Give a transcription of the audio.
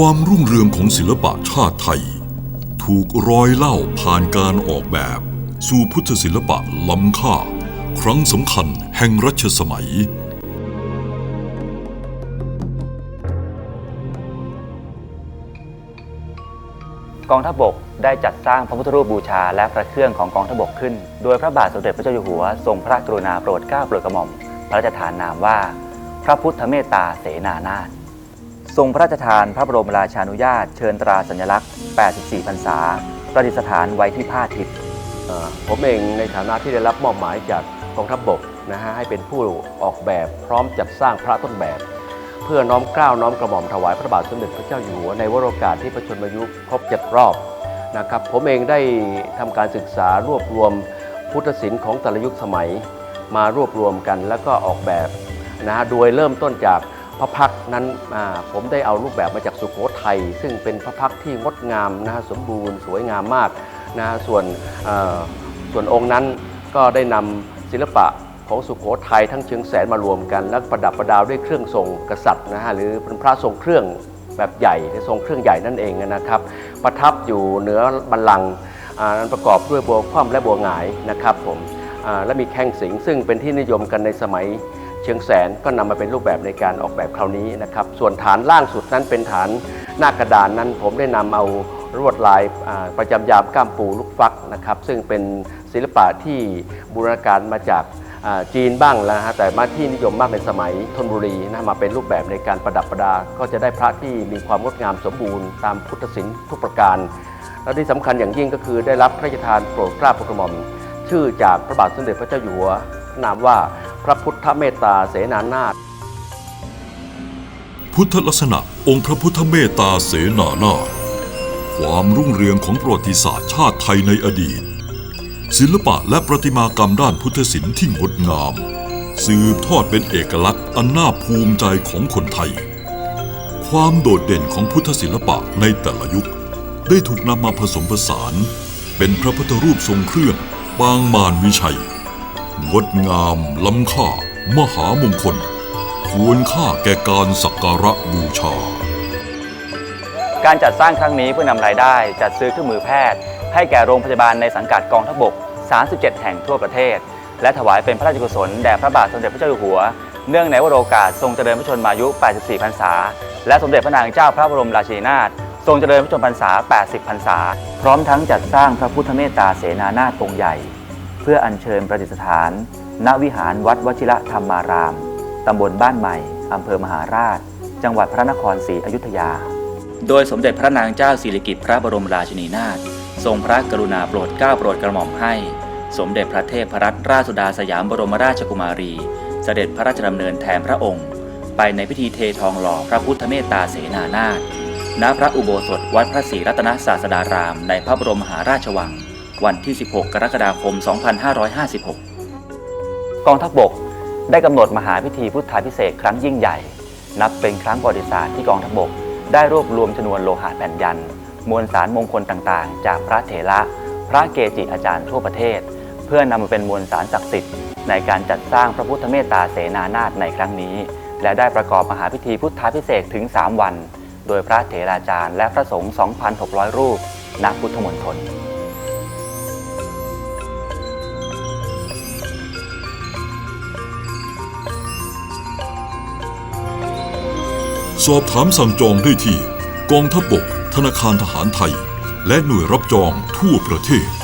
ความรุ่งเรืองของศิลปะชาติไทย ถูกร้อยเล่าผ่านการออกแบบ สู่พุทธศิลปะล้ำค่า ครั้งสำคัญแห่งรัชสมัย กองทัพบกได้จัดสร้างพระพุทธรูปบูชาและพระเครื่องของกองทัพบกขึ้น โดยพระบาทสมเด็จพระเจ้าอยู่หัวทรงพระกรุณาโปรดเกล้าโปรดกระหม่อม พระราชทานนามว่า พระพุทธเมตตาเสนานาถ ทรงพระราชทานพระบรมราชานุญาต เชิญตราสัญลักษณ์ 84 พรรษา ประดิษฐานไว้ที่ผ้าทิพย์ผมเองในฐานะที่ได้รับมอบหมายจากกองทัพบกนะฮะให้เป็นผู้ออกแบบพร้อมจัดสร้างพระต้นแบบ เพื่อน้อมเกล้าน้อมกระหม่อมถวายพระบาทสมเด็จพระเจ้าอยู่หัวในวโรกาสที่พระชนมายุครบเจ็ดรอบนะครับผมเองได้ทำการศึกษารวบรวมพุทธศิลป์ของแต่ละยุคสมัยมารวบรวมกันแล้วก็ออกแบบนะฮะโดยเริ่มต้นจาก พระพักนั้นผมได้เอารูปแบบมาจากสุโขทัยซึ่งเป็นพระพักที่งดงามนะฮะสมบูรณ์สวยงามมากนะส่วนส่วนองค์นั้นก็ได้นำศิลปะของสุโขทัยทั้งเชียงแสนมารวมกัน แล้วประดับประดาวด้วยเครื่องทรงกษัตริย์นะฮะหรือเป็นพระทรงเครื่องแบบใหญ่ทรงเครื่องใหญ่นั่นเองนะครับ ประทับอยู่เหนือบัลลังก์นั้นประกอบด้วยบัวคว่ำและบัวหงายนะครับผมและมีแข้งสิงซึ่งเป็นที่นิยมกันในสมัย เชียงแสนก็นำมาเป็นรูปแบบในการออกแบบคราวนี้นะครับส่วนฐานล่างสุดนั้นเป็นฐานหน้ากระดานนั้น ผมได้นำเอาลวดลายประจำยามก้ามปูลูกฟักนะครับซึ่งเป็นศิลปะที่บูรณาการมาจากจีนบ้างแล้วนะฮะแต่มาที่นิยมมากในสมัยธนบุรีนะมาเป็นรูปแบบในการประดับประดา ก็จะได้พระที่มีความงดงามสมบูรณ์ตามพุทธศิลป์ทุกประการ และที่สำคัญอย่างยิ่งก็คือได้รับพระราชทานโปรดเกล้าโปรดกระหม่อมชื่อจากพระบาทสมเด็จพระเจ้าอยู่หัวนามว่า พระพุทธเมตตาเสนานาถพุทธลักษณะองค์พระพุทธเมตตาเสนานาถความรุ่งเรืองของประวัติศาสตร์ชาติไทยในอดีต ศิลปะและประติมากรรมด้านพุทธศิลป์ที่งดงาม สืบทอดเป็นเอกลักษณ์อันน่าภูมิใจของคนไทย ความโดดเด่นของพุทธศิลปะในแต่ละยุค ได้ถูกนำมาผสมผสาน เป็นพระพุทธรูปทรงเครื่องปางมารวิชัย งดงามล้ำค่ามหามงคล ควรค่าแก่การสักการะบูชา การจัดสร้างครั้งนี้เพื่อนำรายได้ จัดซื้อเครื่องมือแพทย์ ให้แก่โรงพยาบาลในสังกัดกองทัพบก 37 แห่งทั่วประเทศ และถวายเป็นพระราชกุศลแด่พระบาทสมเด็จพระเจ้าอยู่หัว เนื่องในวโรกาสทรงเจริญพระชนมายุ 84 พรรษา และสมเด็จพระนางเจ้าพระบรมราชินีนาถทรงเจริญพระชนมพรรษา 80 พรรษา พร้อมทั้งจัดสร้างพระพุทธเมตตาเสนานาถองค์ใหญ่ เพื่ออัญเชิญประดิษฐาน ณวิหารวัดวชิระธรรมาราม ตำบลบ้านใหม่ อำเภอมหาราช จังหวัดพระนครศรีอยุธยา โดยสมเด็จพระนางเจ้าสิริกิติ์พระบรมราชินีนาถทรงพระกรุณาโปรดเกล้าโปรดกระหม่อมให้ สมเด็จพระเทพรัตนราชสุดาสยามบรมราชกุมารี เสด็จพระราชดำเนินแทนพระองค์ ไปในพิธีเททองหล่อพระพุทธเมตตาเสนานาถณพระอุโบสถวัดพระศรีรัตนศาสดาราม ในพระบรมมหาราชวัง วันที่ 16 กรกฎาคม 2556 กองทัพบกได้กำหนดมหาพิธีพุทธาพิเศษครั้งยิ่งใหญ่ นับเป็นครั้งประวัติศาสตร์ที่กองทัพบกได้รวบรวมชนวนโลหะแผ่นยัน มวลสารมงคลต่างๆ จากพระเถระ พระเกจิอาจารย์ทั่วประเทศ เพื่อนำมาเป็นมวลสารศักดิ์สิทธิ์ในการจัดสร้างพระพุทธเมตตาเสนานาถในครั้งนี้ และได้ประกอบมหาพิธีพุทธาพิเศษถึง 3 วัน โดยพระเถราจารย์และพระสงฆ์ 2,600 รูปณพุทธมณฑล สอบถามสั่งจองได้ที่ กองทัพบก ธนาคารทหารไทย และหน่วยรับจองทั่วประเทศ